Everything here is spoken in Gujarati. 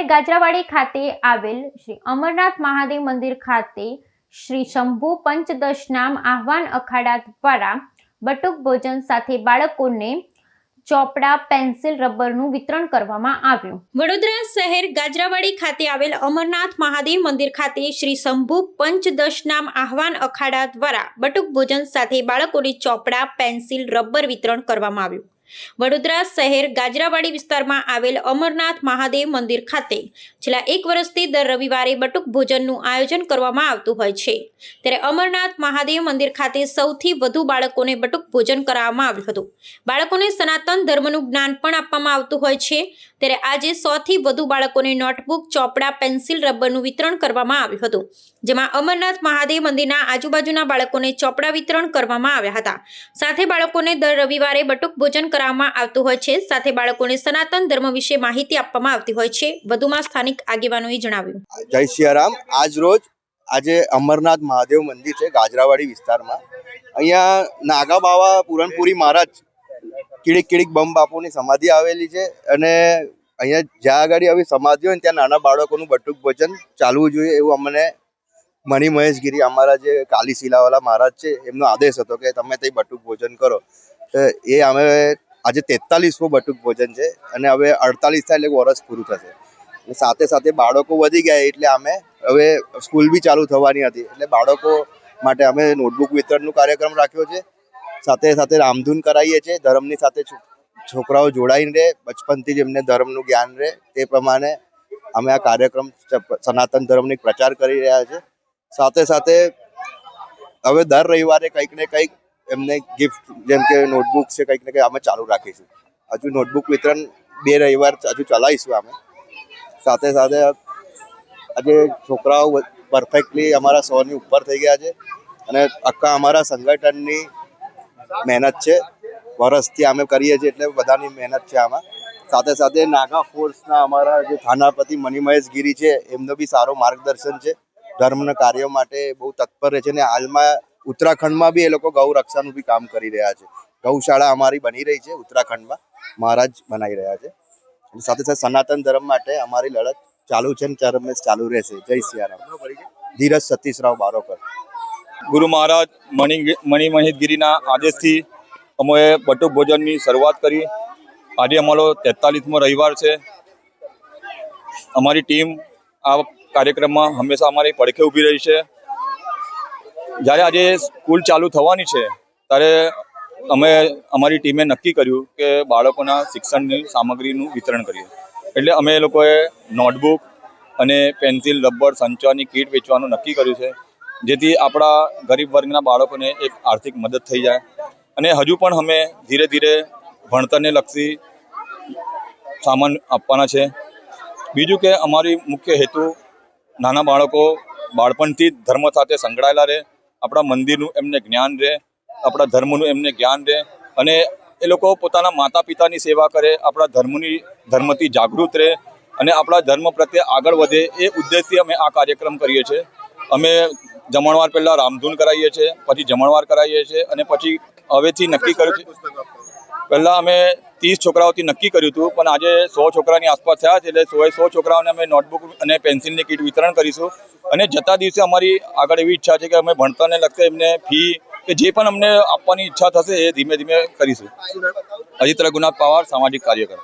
શહેર ગાજરાવાડી ખાતે આવેલ શ્રી અમરનાથ મહાદેવ મંદિર ખાતે શ્રી શંભુ પંચદશ નામ આહવાન અખાડા દ્વારા બટુક ભોજન સાથે બાળકોને ચોપડા, પેન્સિલ, રબરનું વિતરણ કરવામાં આવ્યું. વડોદરા શહેર ગાજરાવાડી ખાતે આવેલ અમરનાથ મહાદેવ મંદિર ખાતે શ્રી શંભુ પંચદશ નામ આહવાન અખાડા દ્વારા બટુક ભોજન સાથે બાળકોને ચોપડા, પેન્સિલ, રબર વિતરણ કરવામાં આવ્યું. વડોદરા શહેર ગાજરાવાડી વિસ્તારમાં આવેલ અમરનાથ મહાદેવ મંદિર ખાતે છેલ્લા એક વર્ષથી દર રવિવારે બટુક ભોજનનું આયોજન કરવામાં આવતું હોય છે. ત્યારે અમરનાથ મહાદેવ મંદિર ખાતે સૌથી વધુ બાળકોને બટુક ભોજન કરાવવામાં આવ્યું હતું. બાળકોને સનાતન ધર્મનું જ્ઞાન પણ આપવામાં આવતું હોય છે. ત્યારે આજે સોથી વધુ બાળકોને નોટબુક, ચોપડા, પેન્સિલ, રબરનું વિતરણ કરવામાં આવ્યું હતું. જેમાં અમરનાથ મહાદેવ મંદિરના આજુબાજુના બાળકોને ચોપડા વિતરણ કરવામાં આવ્યા હતા. સાથે બાળકોને દર રવિવારે બટુક ભોજન કરાવવામાં આવતું હોય છે. સાથે બાળકોને સનાતન ધર્મ વિશે માહિતી આપવામાં આવતી હોય છે. વધુમાં સ્થાનિક આગેવાનોએ જણાવ્યું. જય સિયારામ. આજ રોજ આજે અમરનાથ મહાદેવ મંદિર છે, ગાજરાવાડી વિસ્તારમાં. અહીંયા નાગા બાવા પૂરણપુરી મહારાજ કીડીક કીડીક બમ બાપુની સમાધિ આવેલી છે અને અહીંયા જ્યાં આગળ આવી સમાધિ હોય ને ત્યાં નાના બાળકોનું બટુક ભોજન ચાલવું જોઈએ એવું અમને મણિ મહેશગીરી અમારા જે કાલી શિલાવાલા મહારાજ છે, એમનો આદેશ હતો કે તમે તે બટુક ભોજન કરો. એ અમે આજે તેતાલીસમું બટુક ભોજન છે અને હવે અડતાલીસ થાય એટલે વર્ષ પૂરું થશે. અને સાથે સાથે બાળકો વધી ગયા એટલે અમે હવે સ્કૂલ બી ચાલુ થવાની હતી એટલે બાળકો માટે અમે નોટબુક વિતરણનું કાર્યક્રમ રાખ્યો છે. સાથે સાથે રામધૂન કરાવીએ છીએ ધર્મની સાથે છોકરાઓ જોડાઈને રહે, બચપનથી જ એમને ધર્મનું જ્ઞાન રહે, તે પ્રમાણે અમે આ કાર્યક્રમ સનાતન ધર્મની પ્રચાર કરી રહ્યા છે. સાથે સાથે હવે દર રવિવારે કંઈક ને કંઈક એમને ગિફ્ટ જેમ કે નોટબુક છે, કંઈક ને કંઈક અમે ચાલુ રાખીશું હજુ નોટબુક વિતરણ બે રવિવાર હજુ ચલાવીશું અમે. સાથે સાથે આજે છોકરાઓ પરફેક્ટલી અમારા સોની ઉપર થઈ ગયા છે અને આખા અમારા સંગઠનની મહેનત છે. વર્ષથી અમે કરીએ છીએ એટલે બધાની મહેનત છે આમાં. સાથે સાથે નાગા ફોર્સના અમારા જે થાનાપતિ મણિમહેશ ગીરી છે, એમનો બી સારો માર્ગદર્શન છે. ધર્મના કાર્યો માટે બહુ તત્પર રહે છે અને હાલમાં ઉત્તરાખંડમાં બી એ લોકો ગૌ રક્ષાનું બી કામ કરી રહ્યા છે. ગૌશાળા અમારી બની રહી છે ઉત્તરાખંડમાં. મહારાજ બનાવી રહ્યા છે. સાથે સાથે સનાતન ધર્મ માટે અમારી લડત ચાલુ છે ને ચાલુ રહેશે. જય સિયારામ. ધીરજ સતીશરાવ બારોકર. ગુરુ મહારાજ, મણિ મણિમહિતગીરીના આદેશથી અમે બટુક ભોજનની શરૂઆત કરી. આજે અમારો તેતાલીસમો રવિવાર છે. અમારી ટીમ આ કાર્યક્રમમાં હંમેશા અમારી પડખે ઊભી રહી છે. જ્યારે આજે સ્કૂલ ચાલુ થવાની છે, ત્યારે અમે અમારી ટીમે નક્કી કર્યું કે બાળકોના શિક્ષણની સામગ્રીનું વિતરણ કરીએ. એટલે અમે લોકોએ નોટબુક અને પેન્સિલ, રબર, સંચવાની કીટ વેચવાનું નક્કી કર્યું છે, જેથી આપણા ગરીબ વર્ગના બાળકોને એક આર્થિક મદદ થઈ જાય. અને હજુ પણ અમે ધીરે ધીરે ભણતરને લક્ષી સામાન આપવાના છે. બીજું કે અમારી મુખ્ય હેતુ નાના બાળકો બાળપણથી જ ધર્મ સાથે સંકળાયેલા રહે આપણા મંદિરનું એમને જ્ઞાન રહે, આપણા ધર્મનું એમને જ્ઞાન રહે અને એ લોકો પોતાના માતા પિતાની સેવા કરે, આપણા ધર્મની, ધર્મથી જાગૃત રહે અને આપણા ધર્મ પ્રત્યે આગળ વધે એ ઉદ્દેશથી અમે આ કાર્યક્રમ કરીએ છીએ. અમે જમણવાર પહેલાં રામધૂન કરાવીએ છીએ, પછી જમણવાર કરાવીએ છીએ અને પછી હવેથી નક્કી કર્યું છે. પહેલાં અમે ત્રીસ છોકરાઓથી નક્કી કર્યું હતું, પણ આજે સો છોકરાની આસપાસ થયા છે, એટલે સોએ સો છોકરાઓને અમે નોટબુક અને પેન્સિલની કીટ વિતરણ કરીશું. અને જતા દિવસે અમારી આગળ એવી ઈચ્છા છે કે અમે ભણતરને લગતા એમને ફી કે જે પણ અમને આપવાની ઈચ્છા થશે એ ધીમે ધીમે કરીશું. અજિત રઘુનાથ પવાર, સામાજિક કાર્યકર.